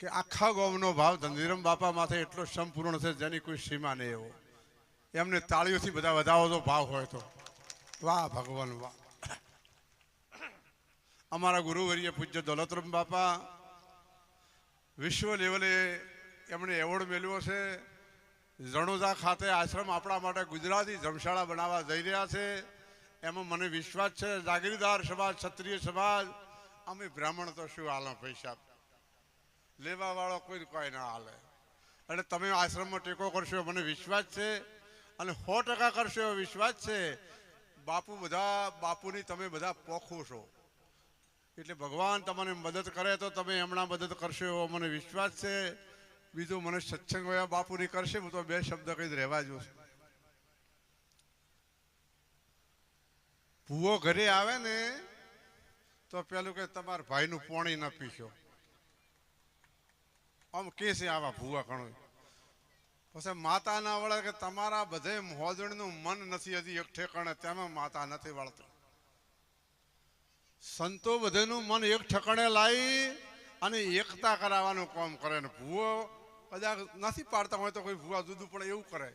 કે આખા ગોમનો ભાવ ધનજીરમ બાપા માથે એટલો સંપૂર્ણ છે જેની કોઈ સીમા નહીં એવો. એમને તાળીઓથી બધા વધાવો ભાવ હોય તો. વાહ, ભગવાન, વાહ. અમારા ગુરુવર્ય પૂજ્ય દોલતરામ બાપા, વિશ્વ લેવલે એમણે એવોર્ડ મેળવ્યો છે. રણોદા ખાતે આશ્રમ આપણા માટે ગુજરાતી ધર્મશાળા બનાવવા જઈ રહ્યા છે. એમાં મને વિશ્વાસ છે, જાગીરદાર સમાજ, ક્ષત્રિય સમાજ, અમે બ્રાહ્મણ તો શું હાલો પૈસા લેવા વાળો કોઈ કોઈ ના હાલે. અને તમે આશ્રમમાં ટેકો કરશો મને વિશ્વાસ છે. અને સો ટકા કરશો એવો વિશ્વાસ છે. બાપુ બધા, બાપુની તમે બધા પોખો છો. એટલે ભગવાન તમને મદદ કરે તો તમે હમણાં મદદ કરશો એવો મને વિશ્વાસ છે. બીજું મને સત્સંગ વયા બાપુની કરશે, હું તો બે શબ્દ કઈ રહેવા જો ભૂવો ઘરે આવે ને, તો પેલું કે તમારા ભાઈનું પોણી ન પીશો. આમ કે છે આવા ભૂવા કણો પછી માતા ના વળે કે તમારા બધે મોજણનું મન નથી હજી એક ઠેકાણે તેમાં માતા નથી વળતું. સંતો બધેનું મન એક ઠેકાણે લાવી અને એકતા કરાવવાનું કામ કરે ને ભૂવો કદાચ નથી પાડતા હોય તો કોઈ ભૂવા જુદું પડે, એવું કરે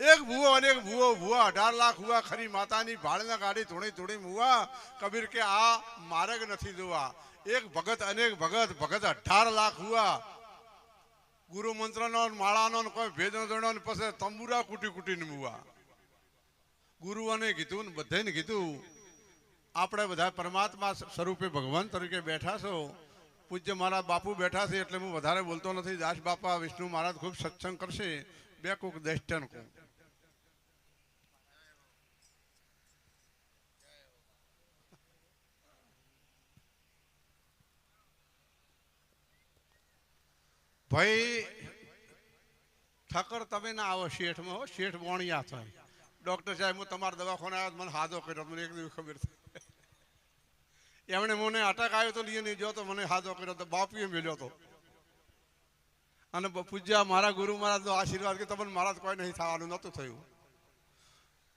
એક ભૂવો અને એક ભૂવો, ભૂવા અઢાર લાખ હુવા, ખરી માતાની ભાળના ગાડી ધૂણી ધૂણી મુવા. કબીર કે, આ માર્ગ નથી જોવા. એક ભગત અનેક ભગત ભગત અઢાર લાખ હુવા. ગુરુ મંત્રનો માળાનો કોઈ ભેદ ને પછી તંબુરા કુટી કુટીને મુવા. ગુરુઓને કીધું ને બધાને કીધું, આપણે બધા પરમાત્મા સ્વરૂપે ભગવાન તરીકે બેઠા છો. પૂજ્ય મારા બાપુ બેઠા છે એટલે હું વધારે બોલતો નથી. દાસ બાપા વિષ્ણુ મહારાજ ખૂબ સત્સંગ કરશે. બે કોક દેષ્ટન કહું ભાઈ, ઠાકર તમે ના આવો શેઠમાં હો, શેઠ વણિયા થાય. ડોક્ટર સાહેબ, હું તમારા દવાખાને આવ્યો મને હાદો કર્યો, મને એક દિવસ ખબર થઈ. એમણે મને અટક આવ્યો તો લઈએ નહીં જો તો મને હાદો કર્યો તો બાપીએ મેળ્યો તો. અને પૂજ્યા, મારા ગુરુ મહારાજનો આશીર્વાદ કે તમને મહારાજ કોઈ નહીં થવાનું, નહોતું થયું.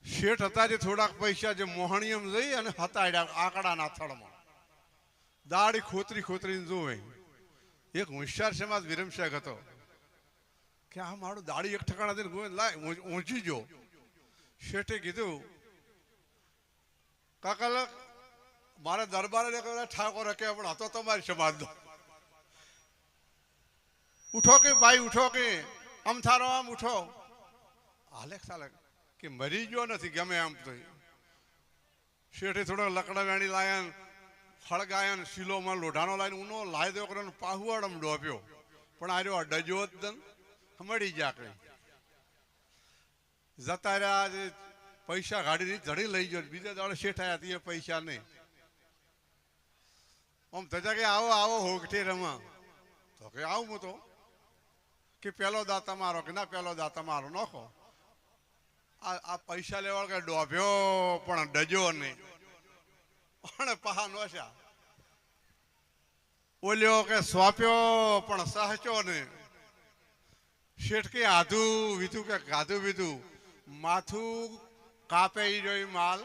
શેઠ હતા જે થોડાક પૈસા જે મોહણીયમ જઈ અને હતાડ્યા આંકડાના થળમાં દાઢી ખોતરી ખોતરીને જોવે. એક હોશિયાર શેમાં વિરમ શેખ હતો. કે આ મારું દાડી એક ઠકાણા દઈને ગોવિંદ લાય ઊંચી જો. શેઠે કીધું, કાકા મારે દરબારે ઠાકોર કે પણ હતો તમારી સમાજનો. ઉઠો કે ભાઈ, ઉઠો કે, આમ થારો, આમ ઉઠો. હાલે ચાલે કે મરી ગયો નથી, ગમે આમ તો. શેઠે થોડો લકડા વેણી લાયા હળગાયા શિલોમાં લોઢાનો લાઈને ઊનો લાય દો કરીને પાહુવાડમ ડોપ્યો પણ આ રહ્યો ડજો જ દન મળી જા કઈ. જતા રહ્યા પૈસા ગાડીની ધડી લઈ ગયો બીજા દાડે શેઠ આયા તે પૈસા નહીં. આમ તજા કે આવો આવો હોગઠે રમા. તો કે આવું હું તો. કે પેલો દાતા મારો કે ના પેલો દાતા મારો નખો. આ આ પૈસા લેવા કે ડોભ્યો પણ ડજો નહીં. અને પહા નોશા ઓલ્યો કે સ્વાપ્યો પણ સહચો ને. શેઠ આધું વીધું કે ગાધું વીધું, માથું કાપે ઈ રહ્યો માલ.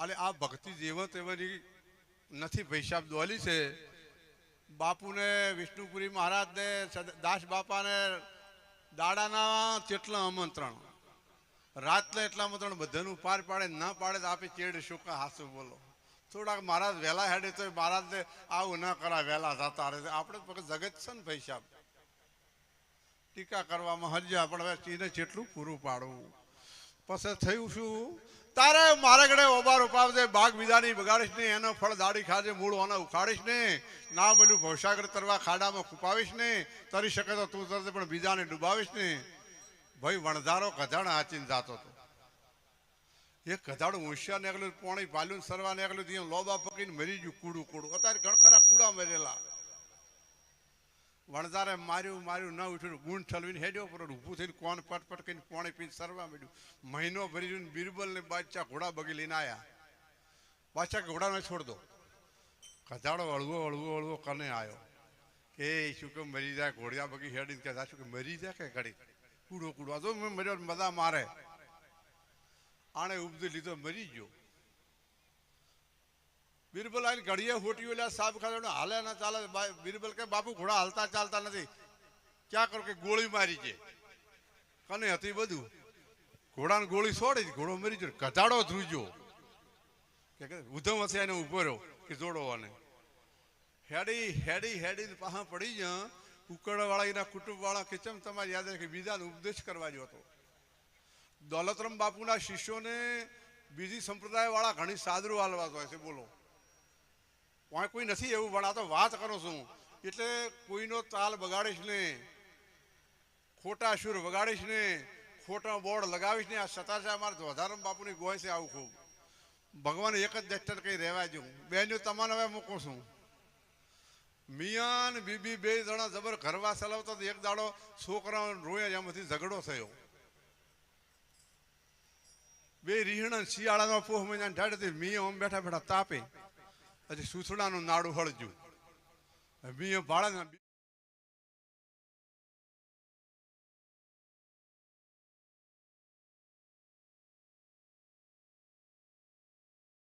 અને આ ભક્તિ જેવો તેવાની નથી ભૈસાબ દોલી છે. બાપુને વિષ્ણુપુરી મહારાજને દાસ બાપાને દાડાના કેટલા આમંત્રણ. રાતને એટલામાં આમંત્રણ બધાનું પાર પાડે, ના પાડે તો આપે ચેડ શુકા હાસુ બોલો. થોડાક મહારાજ વહેલા હેડે તો મહારાજને આવું ન કરા વહેલા થતા રહે. આપણે જગત છે ને પૈસા. ટીકા કરવામાં હજ્યા પણ હવે ચીને જેટલું પૂરું પાડવું. પછી થયું શું? તારે મારે ઘડે ઓબાર ઉપાવજે, બાગ બીજાની બગાડીશ ને એનો ફળ દાડી ખાજે, મૂળ ઓને ઉખાડીશ ને ના બોલું ભવસાગર તરવા ખાડામાં ખૂપાવીશ ને તરી શકે તો તું તરતે પણ બીજાને ડૂબાવીશ ને ભાઈ વણધારો કધાણ આચીને જાતો હતો. એ કધાડ હોશિયાર નીકળ્યું પોણી પાલ્યું સરવા નીકળ્યું ત્યાં લોબા પકીને મરી ગયું કૂડું કૂડું. અત્યારે ઘણખરા કૂડા મરેલા. વણઝારે માર્યું માર્યું, ન ઉઠ્યું, ગુણ ઠલવીને હેડ્યો પર ઊભું થઈને કોણ પટપટ કરીને પોણી પીને સરવા મળ્યું મહિનો ભરી રહ્યું ને બિરબલ ને બાદશાહ ઘોડા બગી લઈને આવ્યા બાદશાહ ઘોડાને છોડ દો. કધાડો અળવો અળવો અળવો કને આવ્યો કે, શું કે મરી જાય? ઘોડિયા બગી હેડીને કે શું કે મરી જાય કે ઘડી કૂડો કૂડો. તો મર્યો બધા મારે. આણે ઉપજી લીધો, મરી ગયો. બિરબલ આવીને ઘડીએ હોટી એટલે સાહેબ ખાધો હાલે ના ચાલે. બિરબલ કે બાપુ ઘોડા હાલતા ચાલતા નથી. ક્યાં કરો કે ગોળી મારી છે? કને હતી બધું? ઘોડાને ગોળી છોડી ઘોડો મરી ગયો. ઘટાડો ધ્રુજો કે ઉધમ હશે એને ઊભો રહ્યો કે જોડોવાને હેડી હેડી હેડી પાહા પડી ગયા ઉકળવાળા એના કુટુંબવાળા કે ચમ તમારી યાદ રાખે, બીજાને ઉપદેશ કરવા જો હતો. દોલતરામ બાપુના શિષ્યોને બીજી સંપ્રદાયવાળા ઘણી સાદરું હાલવા હોય છે, બોલો. વાંય કોઈ નથી એવું, પણ આ તો વાત કરો છું. એટલે કોઈનો તાલ બગાડીશ ને ખોટા સુર વગાડીશ ને ખોટા બોર્ડ લગાવીશ ને આ સતાશા અમારે વધારમ બાપુની ગોય છે આવું ખૂબ. ભગવાન એક જ ડેક્ટર કઈ રહેવા જો બેનો તમને હવે મૂકું છું. મિયાન બીબી બે જણા જબર ઘરવા ચલાવતા એક દાડો છોકરાઓ રોયા એમાંથી ઝઘડો થયો. બે રીહણા શિયાળાનો પોહ મહિના ઢાળતી મિયા આમ બેઠા બેઠા તાપે. પછી સુસડાનું નાડું હળજ્યું. મિયા ભાડાના